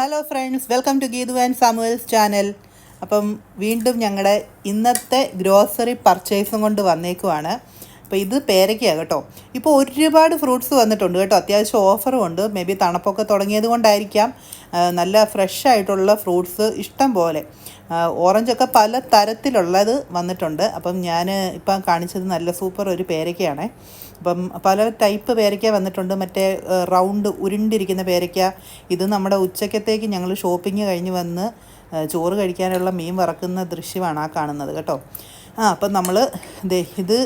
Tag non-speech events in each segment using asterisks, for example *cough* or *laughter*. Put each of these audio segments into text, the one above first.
Hello friends welcome to Geethu and Samuel's channel അപ്പം വീണ്ടും ഞങ്ങളുടെ ഇന്നത്തെ ഗ്രോസറി പർച്ചേസും കൊണ്ട് വന്നേക്കുവാണ്. അപ്പോൾ ഇത് പേരയ്ക്കാണ് കേട്ടോ. ഇപ്പോൾ ഒരുപാട് ഫ്രൂട്ട്സ് വന്നിട്ടുണ്ട് കേട്ടോ. അത്യാവശ്യം ഓഫറും ഉണ്ട്. മേ ബി തണുപ്പൊക്കെ തുടങ്ങിയത് കൊണ്ടായിരിക്കാം. നല്ല ഫ്രഷ് ആയിട്ടുള്ള ഫ്രൂട്ട്സ് ഇഷ്ടം പോലെ. ഓറഞ്ചൊക്കെ പല തരത്തിലുള്ളത് വന്നിട്ടുണ്ട്. അപ്പം ഞാൻ ഇപ്പം കാണിച്ചത് നല്ല സൂപ്പർ ഒരു പേരയ്ക്കാണ് അപ്പം പല ടൈപ്പ് പേരയ്ക്ക വന്നിട്ടുണ്ട്. മറ്റേ റൗണ്ട് ഉരുണ്ടിരിക്കുന്ന പേരയ്ക്ക. ഇത് നമ്മുടെ ഉച്ചക്കത്തേക്ക് ഞങ്ങൾ ഷോപ്പിംഗ് കഴിഞ്ഞ് വന്ന് ചോറ് കഴിക്കാനുള്ള മീൻ വറക്കുന്ന ദൃശ്യമാണ് ആ കാണുന്നത് കേട്ടോ. ആ അപ്പം നമ്മൾ ദേ ഇത്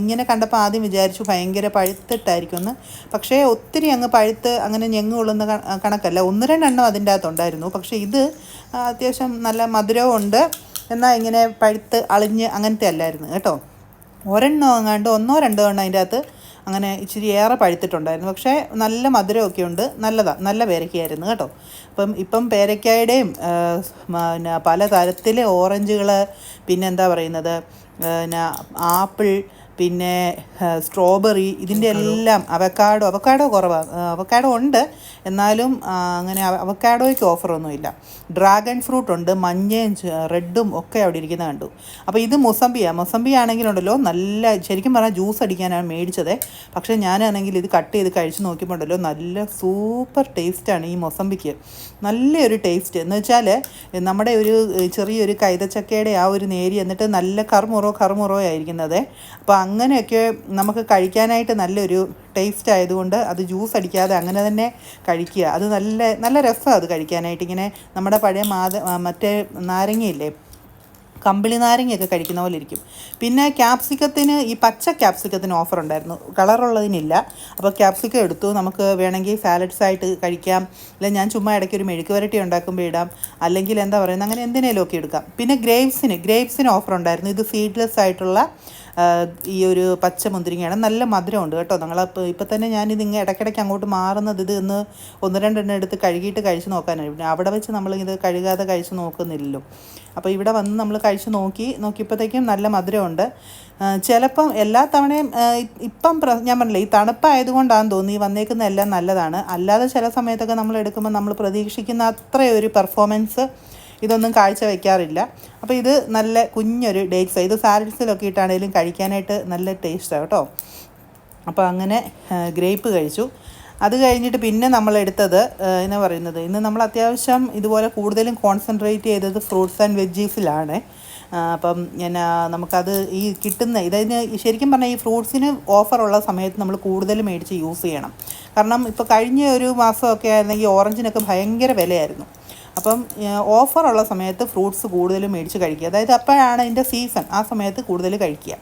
ഇങ്ങനെ കണ്ടപ്പോൾ ആദ്യം വിചാരിച്ചു ഭയങ്കര പഴുത്തിട്ടായിരിക്കും ഒന്ന് പക്ഷേ ഒത്തിരി അങ്ങ് പഴുത്ത് അങ്ങനെ ഞെങ്ങ് കൊള്ളുന്ന കണക്കല്ല. ഒന്ന് രണ്ടെണ്ണം അതിന്റെ അകത്തുണ്ടായിരുന്നു. പക്ഷേ ഇത് അത്യാവശ്യം നല്ല മധുരവും ഉണ്ട്. എന്നാൽ ഇങ്ങനെ പഴുത്ത് അളിഞ്ഞ് അങ്ങനത്തെ അല്ലായിരുന്നു കേട്ടോ. ഒരെണ്ണം എങ്ങാണ്ട് ഒന്നോ രണ്ടോ എണ്ണം അതിന്റെ അകത്ത് അങ്ങനെ ഇച്ചിരി ഏറെ പഴുത്തിട്ടുണ്ടായിരുന്നു. പക്ഷേ നല്ല മധുരമൊക്കെ ഉണ്ട്. നല്ലതാണ് നല്ല പേരക്കയായിരുന്നു കേട്ടോ. അപ്പം ഇപ്പം പേരയ്ക്കായുടെയും പിന്നെ പല തരത്തിലെ ഓറഞ്ചുകൾ പിന്നെന്താ പറയുന്നത് പിന്നെ ആപ്പിൾ പിന്നെ സ്ട്രോബെറി ഇതിന്റെ എല്ലാം അവക്കാഡോ അവക്കാഡോ കുറവാണ് അവക്കാഡോ ഉണ്ട്. എന്നാലും അങ്ങനെ അവ- അവക്കാഡോയ്ക്ക് ഓഫറൊന്നുമില്ല. ഡ്രാഗൺ ഫ്രൂട്ട് ഉണ്ട് മഞ്ഞയും റെഡും ഒക്കെ അവിടെ ഇരിക്കുന്നത് കണ്ടു. അപ്പോൾ ഇത് മൊസംബിയാണ് മൊസംബി ആണെങ്കിലുണ്ടല്ലോ നല്ല ശരിക്കും പറഞ്ഞാൽ ജ്യൂസ് അടിക്കാനാണ് മേടിച്ചത്. പക്ഷേ ഞാനാണെങ്കിൽ ഇത് കട്ട് ചെയ്ത് കഴിച്ച് നോക്കിയപ്പോൾ ഉണ്ടല്ലോ നല്ല സൂപ്പർ ടേസ്റ്റാണ് ഈ മൊസംബിക്ക്. നല്ലൊരു ടേസ്റ്റ്. എന്ന് വെച്ചാൽ നമ്മുടെ ഒരു ചെറിയൊരു കൈതച്ചക്കയുടെ ആ ഒരു നേരി എന്നിട്ട് നല്ല കറുമുറോ കറുമുറോ ആയിരിക്കുന്നത് അപ്പോൾ അങ്ങനെയൊക്കെ നമുക്ക് കഴിക്കാനായിട്ട് നല്ലൊരു ടേസ്റ്റ് ആയതുകൊണ്ട് അത് ജ്യൂസ് അടിക്കാതെ അങ്ങനെ തന്നെ കഴിക്കുക. അത് നല്ല നല്ല രസമാണ് അത് കഴിക്കാനായിട്ട്. ഇങ്ങനെ നമ്മുടെ പഴയ മാത മറ്റേ നാരങ്ങയില്ലേ? കമ്പിളി നാരങ്ങയൊക്കെ കഴിക്കുന്ന പോലെ ഇരിക്കും. പിന്നെ ക്യാപ്സിക്കത്തിന് ഈ പച്ച ക്യാപ്സിക്കത്തിന് ഓഫർ ഉണ്ടായിരുന്നു. കളറുള്ളതിനില്ല അപ്പോൾ ക്യാപ്സിക്കം എടുത്തു. നമുക്ക് വേണമെങ്കിൽ സാലഡ്സ് ആയിട്ട് കഴിക്കാം. അല്ലെ ഞാൻ ചുമ്മാ ഇടയ്ക്ക് ഒരു മെഴുക്ക് വരട്ടി ഉണ്ടാക്കുമ്പോൾ ഇടാം. അല്ലെങ്കിൽ എന്താ പറയുന്നത് അങ്ങനെ എന്തിനേലും ഒക്കെ എടുക്കാം. പിന്നെ ഗ്രേപ്സിന് ഗ്രേപ്സിന് ഓഫർ ഉണ്ടായിരുന്നു. ഇത് സീഡ്ലെസ് ആയിട്ടുള്ള ഈ ഒരു പച്ച മുന്തിരിങ്ങയാണ്. നല്ല മധുരമുണ്ട് കേട്ടോ. നിങ്ങൾ ഇപ്പം തന്നെ ഞാനിത് ഇങ്ങനെ ഇടയ്ക്കിടയ്ക്ക് അങ്ങോട്ട് മാറുന്നത് ഇത് ഇന്ന് ഒന്ന് രണ്ടെണ്ണം എടുത്ത് കഴുകിയിട്ട് കഴിച്ച് നോക്കാനാണ്. പിന്നെ അവിടെ വെച്ച് നമ്മളിത് കഴുകാതെ കഴിച്ച് നോക്കുന്നില്ലല്ലോ. അപ്പോൾ ഇവിടെ വന്ന് നമ്മൾ കഴിച്ച് നോക്കി നോക്കിയപ്പോഴത്തേക്കും നല്ല മധുരമുണ്ട്. ചിലപ്പം എല്ലാ തവണയും ഇപ്പം ഞാൻ പറഞ്ഞില്ലേ ഈ തണുപ്പായതുകൊണ്ടാണ് തോന്നി വന്നേക്കുന്ന എല്ലാം നല്ലതാണ്. അല്ലാതെ ചില സമയത്തൊക്കെ നമ്മൾ എടുക്കുമ്പോൾ നമ്മൾ പ്രതീക്ഷിക്കുന്ന അത്രയൊരു പെർഫോമൻസ് ഇതൊന്നും കാഴ്ച വയ്ക്കാറില്ല അപ്പോൾ ഇത് നല്ല കുഞ്ഞൊരു ഡേറ്റ്സ് ഇത് സാലഡ്സിലൊക്കെ ഇട്ടാണെങ്കിലും കഴിക്കാനായിട്ട് നല്ല ടേസ്റ്റാണ് കേട്ടോ. അപ്പോൾ അങ്ങനെ ഗ്രേപ്പ് കഴിച്ചു. അത് കഴിഞ്ഞിട്ട് പിന്നെ നമ്മൾ എടുത്തത് എന്നാ പറയുന്നത്? ഇന്ന് നമ്മൾ അത്യാവശ്യം ഇതുപോലെ കൂടുതലും കോൺസെൻട്രേറ്റ് ചെയ്തത് ഫ്രൂട്ട്സ് ആൻഡ് വെജീസിലാണ് അപ്പം ആ, നമുക്കത് ഈ കിട്ടുന്ന ഇതിന് ശരിക്കും പറഞ്ഞാൽ ഈ ഫ്രൂട്ട്സിന് ഓഫറുള്ള സമയത്ത് നമ്മൾ കൂടുതൽ മേടിച്ച് യൂസ് ചെയ്യണം. കാരണം ഇപ്പോൾ കഴിഞ്ഞ ഒരു മാസമൊക്കെ ആയിരുന്നെങ്കിൽ ഓറഞ്ചിനൊക്കെ ഭയങ്കര വിലയായിരുന്നു. അപ്പം ഓഫറുള്ള സമയത്ത് ഫ്രൂട്ട്സ് കൂടുതൽ മേടിച്ച് കഴിക്കുക. അതായത് അപ്പോഴാണ് അതിന്റെ സീസൺ. ആ സമയത്ത് കൂടുതൽ കഴിക്കുക.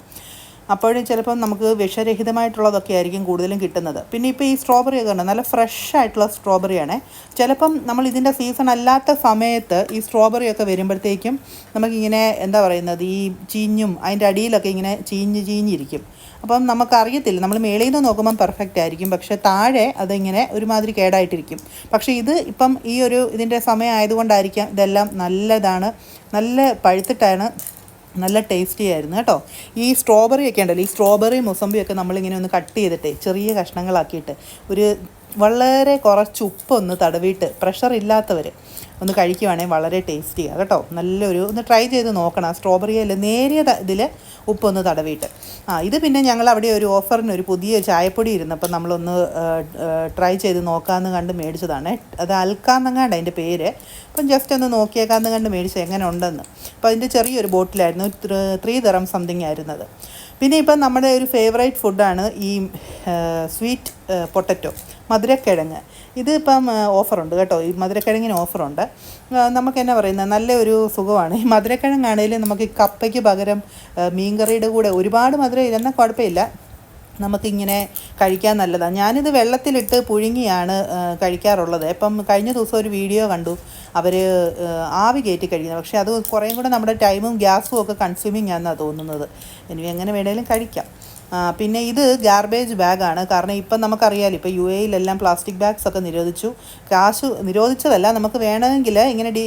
അപ്പോഴും ചിലപ്പം നമുക്ക് വിഷരഹിതമായിട്ടുള്ളതൊക്കെ ആയിരിക്കും കൂടുതലും കിട്ടുന്നത്. പിന്നെ ഇപ്പോൾ ഈ സ്ട്രോബെറി ഒക്കെ ഉണ്ട്. നല്ല ഫ്രഷ് ആയിട്ടുള്ള സ്ട്രോബെറിയാണ് ചിലപ്പം നമ്മൾ ഇതിന്റെ സീസൺ അല്ലാത്ത സമയത്ത് ഈ സ്ട്രോബെറി ഒക്കെ വരുമ്പോഴത്തേക്കും നമുക്കിങ്ങനെ എന്താ പറയുന്നത്? ഈ ചീഞ്ഞും അതിന്റെ അടിയിലൊക്കെ ഇങ്ങനെ ചീഞ്ഞ് ചീഞ്ഞിരിക്കും. അപ്പം നമുക്കറിയത്തില്ല. നമ്മൾ മേളിൽ നിന്ന് നോക്കുമ്പം പെർഫെക്റ്റ് ആയിരിക്കും. പക്ഷേ താഴെ അതിങ്ങനെ ഒരുമാതിരി കേടായിട്ടിരിക്കും. പക്ഷേ ഇത് ഇപ്പം ഈ ഒരു ഇതിന്റെ സമയമായതുകൊണ്ടായിരിക്കാം ഇതെല്ലാം നല്ലതാണ്. നല്ല പഴുത്തിട്ടാണ് നല്ല ടേസ്റ്റി ആയിരുന്നു കേട്ടോ. ഈ സ്ട്രോബെറി ഒക്കെ ഉണ്ടല്ലോ ഈ സ്ട്രോബെറി മുസമ്പിയൊക്കെ നമ്മളിങ്ങനെ ഒന്ന് കട്ട് ചെയ്തിട്ട് ചെറിയ കഷ്ണങ്ങളാക്കിയിട്ട് ഒരു വളരെ കുറച്ച് ഉപ്പൊന്ന് തടവിയിട്ട് പ്രഷർ ഇല്ലാത്തവർ ഒന്ന് കഴിക്കുവാണെങ്കിൽ വളരെ ടേസ്റ്റിയാണ് കേട്ടോ? നല്ലൊരു ഒന്ന് ട്രൈ ചെയ്ത് നോക്കണം. ആ അല്ല നേരിയ ഇതിൽ ഉപ്പൊന്ന് തടവിയിട്ട്. ആ ഇത് പിന്നെ ഞങ്ങൾ അവിടെ ഒരു ഓഫറിന് ഒരു പുതിയ ചായപ്പൊടി ഇരുന്നപ്പോൾ നമ്മളൊന്ന് ട്രൈ ചെയ്ത് നോക്കാമെന്ന് കണ്ട് മേടിച്ചതാണ്. അത് അൽക്കാന്നങ്ങാണ്ട് അതിന്റെ പേര്. അപ്പം ജസ്റ്റ് ഒന്ന് നോക്കിയേക്കാന്ന് കണ്ട് മേടിച്ചത് എങ്ങനെ ഉണ്ടെന്ന് അപ്പോൾ അതിന്റെ ചെറിയൊരു ബോട്ടിലായിരുന്നു. ത്രീ തരം സംതിങ് ആയിരുന്നത്. പിന്നെ ഇപ്പം നമ്മുടെ ഒരു ഫേവറേറ്റ് ഫുഡാണ് ഈ സ്വീറ്റ് പൊട്ടറ്റോ മധുരക്കിഴങ്ങ്. ഇത് ഇപ്പം ഓഫറുണ്ട് കേട്ടോ. ഈ മധുരക്കിഴങ്ങിന് ഓഫറുണ്ട് നമുക്ക് എന്നാ പറയുന്നത് നല്ലൊരു സുഖമാണ്. ഈ മധുരക്കിഴങ്ങാണേലും നമുക്ക് കപ്പയ്ക്ക് പകരം മീൻകറിയുടെ കൂടെ ഒരുപാട് മധുരം ഇല്ലെന്നാൽ കുഴപ്പമില്ല. നമുക്കിങ്ങനെ കഴിക്കാൻ നല്ലതാണ് ഞാനിത് വെള്ളത്തിലിട്ട് പുഴുങ്ങിയാണ് കഴിക്കാറുള്ളത്. ഇപ്പം കഴിഞ്ഞ ദിവസം ഒരു വീഡിയോ കണ്ടു. അവർ ആവി കയറ്റി കഴിക്കുന്നത്. പക്ഷേ അത് കുറേയും കൂടെ നമ്മുടെ ടൈമും ഗ്യാസും ഒക്കെ കൺസ്യൂമിങ് ആണെന്നാണ് തോന്നുന്നത്. ഇനി എങ്ങനെ വേണേലും കഴിക്കാം. പിന്നെ ഇത് ഗാർബേജ് ബാഗാണ് കാരണം ഇപ്പം നമുക്കറിയാലോ ഇപ്പോൾ യു എയിലെല്ലാം പ്ലാസ്റ്റിക് ബാഗ്സ് ഒക്കെ നിരോധിച്ചു. കാശ് നിരോധിച്ചതല്ല നമുക്ക് വേണമെങ്കിൽ ഇങ്ങനെ ഡീ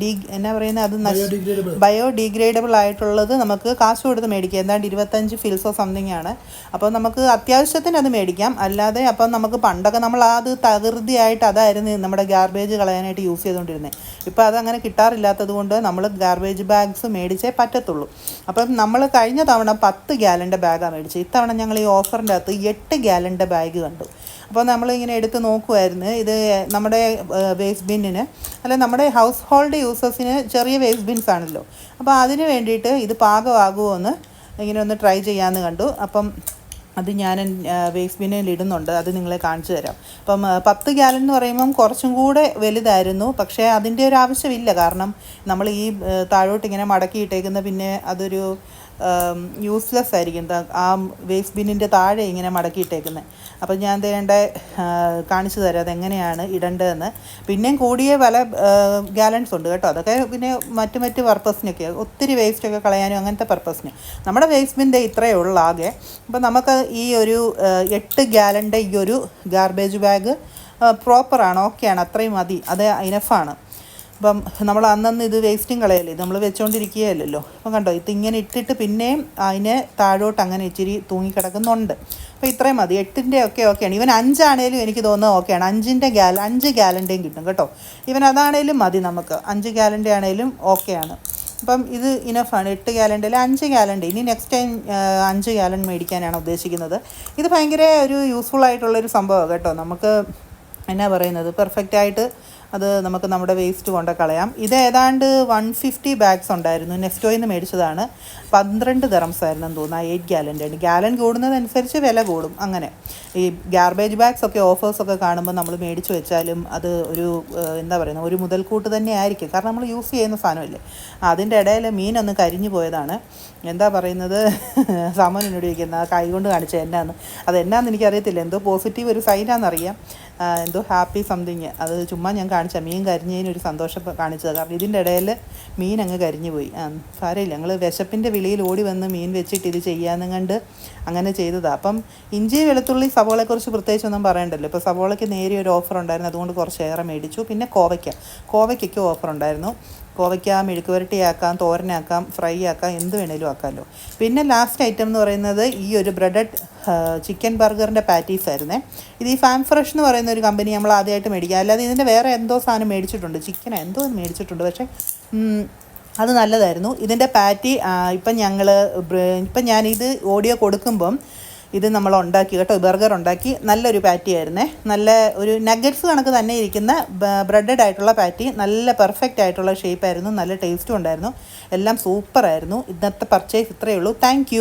ഡീ എന്നാ പറയുന്നത് അത് ബയോഡിഗ്രേഡബിൾ ആയിട്ടുള്ളത് നമുക്ക് കാശ് കൊടുത്ത് മേടിക്കാം. എന്താണ്ട് ഇരുപത്തഞ്ച് ഫിൽസോ സംതിങ് ആണ്. അപ്പോൾ നമുക്ക് അത്യാവശ്യത്തിന് അത് മേടിക്കാം. അല്ലാതെ അപ്പം നമുക്ക് പണ്ടൊക്കെ നമ്മൾ അത് തകൃതിയായിട്ട് അതായിരുന്നു നമ്മുടെ ഗാർബേജ് കളയാനായിട്ട് യൂസ് ചെയ്തുകൊണ്ടിരുന്നത് ഇപ്പോൾ അതങ്ങനെ കിട്ടാറില്ലാത്തത് കൊണ്ട് നമ്മൾ ഗാർബേജ് ബാഗ്സ് മേടിച്ചേ പറ്റത്തുള്ളൂ. അപ്പം നമ്മൾ കഴിഞ്ഞ തവണ പത്ത് ഗ്യാലന്റെ ബാഗാണ് മേടിച്ചത് ഇത്തവണ ഞങ്ങൾ ഈ ഓഫറിന്റെ അകത്ത് എട്ട് ഗ്യാലന്റെ ബാഗ് കണ്ടു. അപ്പോൾ നമ്മളിങ്ങനെ എടുത്ത് നോക്കുമായിരുന്നു ഇത് നമ്മുടെ വേസ്റ്റ് ബിന്നിന് അല്ല നമ്മുടെ ഹൗസ് ഹോൾഡ് യൂസേഴ്സിന് ചെറിയ വേസ്റ്റ് ബിൻസ് ആണല്ലോ. അപ്പോൾ അതിന് വേണ്ടിയിട്ട് ഇത് പാകമാകുമോ എന്ന് ഇങ്ങനെ ഒന്ന് ട്രൈ ചെയ്യാമെന്ന് കണ്ടു. അപ്പം അത് ഞാൻ വേസ്റ്റ് ബിന്നിൽ ഇടുന്നുണ്ട്. അത് നിങ്ങളെ കാണിച്ചു തരാം. അപ്പം പത്ത് ഗ്യാലൻ എന്ന് പറയുമ്പം കുറച്ചും കൂടെ വലുതായിരുന്നു. പക്ഷേ അതിന്റെ ഒരു ആവശ്യമില്ല. കാരണം നമ്മൾ ഈ താഴോട്ട് ഇങ്ങനെ മടക്കിയിട്ടേക്കുന്ന പിന്നെ അതൊരു യൂസ്ലെസ് ആയിരിക്കും. ആ വേസ്റ്റ് ബിന്നിന്റെ താഴെ ഇങ്ങനെ മടക്കിയിട്ടേക്കുന്നത് അപ്പം ഞാൻ തേണ്ട കാണിച്ചു തരാം അതെങ്ങനെയാണ് ഇടേണ്ടതെന്ന്. പിന്നെയും കൂടിയ പല ഗാലൻസ് ഉണ്ട് കേട്ടോ. അതൊക്കെ പിന്നെ മറ്റു മറ്റ് പർപ്പസിനൊക്കെ ഒത്തിരി വേസ്റ്റൊക്കെ കളയാനും അങ്ങനത്തെ പർപ്പസിന് നമ്മുടെ വേസ്റ്റ് ബിന്റെ ഇത്രയേ ഉള്ളൂ ആകെ. അപ്പം നമുക്ക് ഈ ഒരു എട്ട് ഗ്യാലന്റെ ഈ ഒരു ഗാർബേജ് ബാഗ് പ്രോപ്പറാണ് ഓക്കെയാണ് അത്രയും മതി. അത് ഇനഫാണ് അപ്പം നമ്മൾ അന്നന്ന് ഇത് വേസ്റ്റും കളയല്ലേ നമ്മൾ വെച്ചുകൊണ്ടിരിക്കുകയല്ലോ അപ്പം കണ്ടോ ഇത് ഇങ്ങനെ ഇട്ടിട്ട് പിന്നെയും അതിനെ താഴോട്ട് അങ്ങനെ ഇച്ചിരി തൂങ്ങിക്കിടക്കുന്നുണ്ട്. അപ്പോൾ ഇത്രയും മതി. എട്ടിന്റെ ഒക്കെ ഓക്കെയാണ്. ഇവൻ അഞ്ചാണേലും എനിക്ക് തോന്നുന്നത് ഓക്കെയാണ്. അഞ്ചിന്റെ ഗ്യാല അഞ്ച് ഗ്യാലന്റെയും കിട്ടും കേട്ടോ. ഇവൻ അതാണേലും മതി നമുക്ക്. അഞ്ച് ഗ്യാലന്റെ ആണേലും ഓക്കെയാണ്. അപ്പം ഇത് ഇനഫാണ് എട്ട് ഗ്യാലന്റിൽ അഞ്ച് ഗ്യാലണ്ട് ഇനി നെക്സ്റ്റ് ടൈം അഞ്ച് ഗ്യാലൻ മേടിക്കാനാണ് ഉദ്ദേശിക്കുന്നത്. ഇത് ഭയങ്കര ഒരു യൂസ്ഫുൾ ആയിട്ടുള്ളൊരു സംഭവമാണ് കേട്ടോ. നമുക്ക് എന്നാ പറയുന്നത്? പെർഫെക്റ്റ് ആയിട്ട് അത് നമുക്ക് നമ്മുടെ വേസ്റ്റ് കൊണ്ട് കളയാം. ഇത് ഏതാണ്ട് വൺ ഫിഫ്റ്റി ബാഗ്സ് ഉണ്ടായിരുന്നു. നെക്സ്റ്റോയിൽ നിന്ന് മേടിച്ചതാണ്. പന്ത്രണ്ട് ദിറംസ് ആയിരുന്നു തോന്നുന്നു. എയ്റ്റ് ഗ്യാലന്റെ ആണ് ഗ്യാലൻ കൂടുന്നതനുസരിച്ച് വില കൂടും. അങ്ങനെ. ഈ ഗാർബേജ് ബാഗ്സ് ഒക്കെ ഓഫേഴ്സ് ഒക്കെ കാണുമ്പോൾ നമ്മൾ മേടിച്ച് വെച്ചാലും അത് ഒരു എന്താ പറയുന്നത് ഒരു മുതൽക്കൂട്ട് തന്നെ ആയിരിക്കും. കാരണം നമ്മൾ യൂസ് ചെയ്യുന്ന സാധനമല്ലേ. അതിന്റെ ഇടയിൽ മീനൊന്ന് കരിഞ്ഞു പോയതാണ്. എന്താ പറയുന്നത്? *laughs* സാമാൻ എന്നോട് ചോദിക്കുന്നത് കൈ കൊണ്ട് കാണിച്ചത് എന്നാന്ന്? അത് എന്നാന്ന് എനിക്കറിയത്തില്ല. എന്തോ പോസിറ്റീവ് ഒരു സൈനാണെന്നറിയാം എന്തോ ഹാപ്പി സംതിങ് അത് ചുമ്മാ ഞാൻ കാണിച്ച മീൻ കരിഞ്ഞതിന് ഒരു സന്തോഷം കാണിച്ചത്. കാരണം ഇതിന്റെ ഇടയിൽ മീൻ അങ്ങ് കരിഞ്ഞു പോയി. ആ സാരമില്ല. ഞങ്ങൾ വിശപ്പിന്റെ വിളിയിൽ ഓടി വന്ന് മീൻ വെച്ചിട്ട് ഇത് ചെയ്യാമെന്നും കണ്ട് അങ്ങനെ ചെയ്തതാണ് അപ്പം ഇഞ്ചി വെളുത്തുള്ളി സവോളയെക്കുറിച്ച് പ്രത്യേകിച്ചൊന്നും പറയണ്ടല്ലോ. ഇപ്പോൾ സവോളയ്ക്ക് നേരെ ഒരു ഓഫർ ഉണ്ടായിരുന്നു. അതുകൊണ്ട് കുറച്ചേറെ മേടിച്ചു. പിന്നെ കോവയ്ക്ക. കോവയ്ക്കൊക്കെ ഓഫർ ഉണ്ടായിരുന്നു. കോവയ്ക്ക മെഴുക്ക് പുരട്ടിയാക്കാം തോരനാക്കാം ഫ്രൈ ആക്കാം എന്ത് വേണേലും ആക്കാമല്ലോ പിന്നെ ലാസ്റ്റ് ഐറ്റം എന്ന് പറയുന്നത് ഈ ഒരു ബ്രെഡഡ് ചിക്കൻ ബർഗറിന്റെ പാറ്റീസ് ആയിരുന്നേ. ഇത് ഈ ഫാം ഫ്രഷ് എന്ന് പറയുന്ന ഒരു കമ്പനി നമ്മൾ ആദ്യമായിട്ട് മേടിക്കുക. അല്ലാതെ ഇതിന്റെ വേറെ എന്തോ സാധനം മേടിച്ചിട്ടുണ്ട്. ചിക്കൻ എന്തോ മേടിച്ചിട്ടുണ്ട്. പക്ഷേ അത് നല്ലതായിരുന്നു. ഇതിന്റെ പാറ്റി ഇപ്പം ഞങ്ങൾ ഇപ്പം ഞാനിത് ഓഡിയോ കൊടുക്കുമ്പം ഇത് നമ്മൾ ഉണ്ടാക്കി കേട്ടോ ബർഗർ ഉണ്ടാക്കി. നല്ലൊരു പാറ്റി ആയിരുന്നേ. നല്ല ഒരു നഗറ്റ്സ് കണക്ക് തന്നെ ഇരിക്കുന്ന ബ്രെഡഡ് ആയിട്ടുള്ള പാറ്റി നല്ല പെർഫെക്റ്റ് ആയിട്ടുള്ള ഷേപ്പായിരുന്നു നല്ല ടേസ്റ്റും ഉണ്ടായിരുന്നു. എല്ലാം സൂപ്പറായിരുന്നു ഇന്നത്തെ പർച്ചേസ് ഇത്രയേ ഉള്ളൂ. താങ്ക്